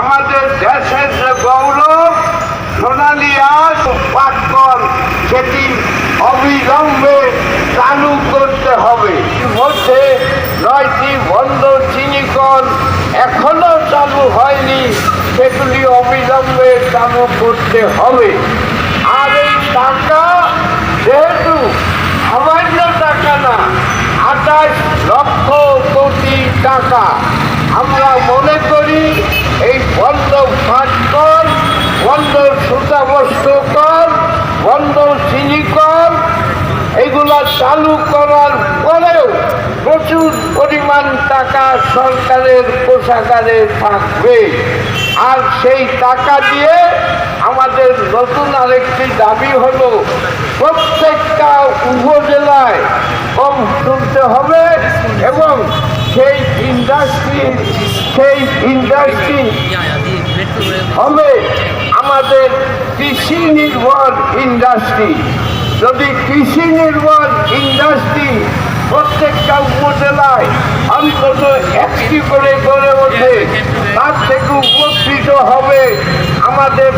আমাদের দেশের যে গৌরব সোনালী পাটকল সেটি অবিলম্বে চালু করতে হবে। মধ্যে নয়টি বন্ধ চিনিকল এখনও চালু হয়নি, সেগুলি অবিলম্বে চালু করতে হবে। আর এই টাকা যেহেতু সামান্য টাকা না আঠাশ লক্ষ কোটি টাকা আমরা মনে করি এই বন্ধ ফাটকল বন্ধ বস্ত্রকল বন্ধ চিনিকল এগুলা চালু করার পরেও প্রচুর পরিমাণ টাকা সরকারের কোষাগারে থাকবে। আর সেই টাকা দিয়ে আমাদের নতুন আরেকটি দাবি হলো প্রত্যেকটা উপজেলায় কম তুলতে হবে এবং সেই ইন্ডাস্ট্রি সেই ইন্ডাস্ট্রি হবে আমাদের কৃষি নির্ভর ইন্ডাস্ট্রি যদি কৃষি নির্ভর ইন্ডাস্ট্রি প্রত্যেকটা উপজেলায় অন্তত একটি করে গড়ে ওঠে, তার থেকে উপকৃত হবে আমাদের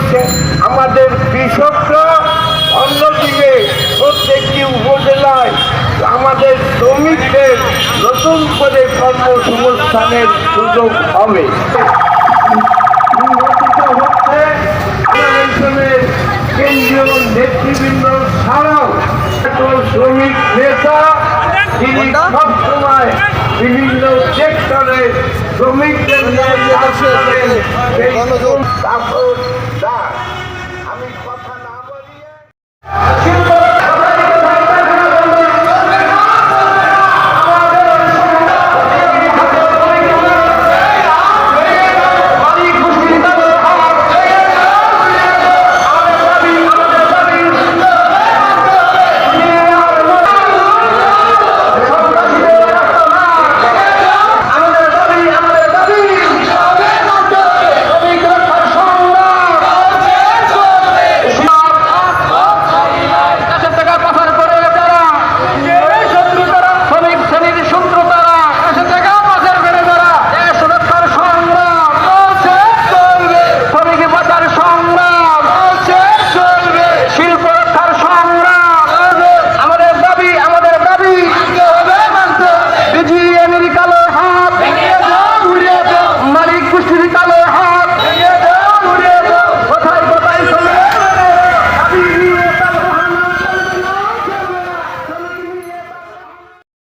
আমাদের কৃষকরা। অন্যদিকে প্রত্যেকটি উপজেলায় আমাদের শ্রমিকদের নতুন করে কর্মসংস্থানের সুযোগ হবে। কেন্দ্রীয় নেতৃবৃন্দ ছাড়াও শ্রমিক নেতা তিনি সবসময় বিভিন্ন সেক্টরে শ্রমিকদের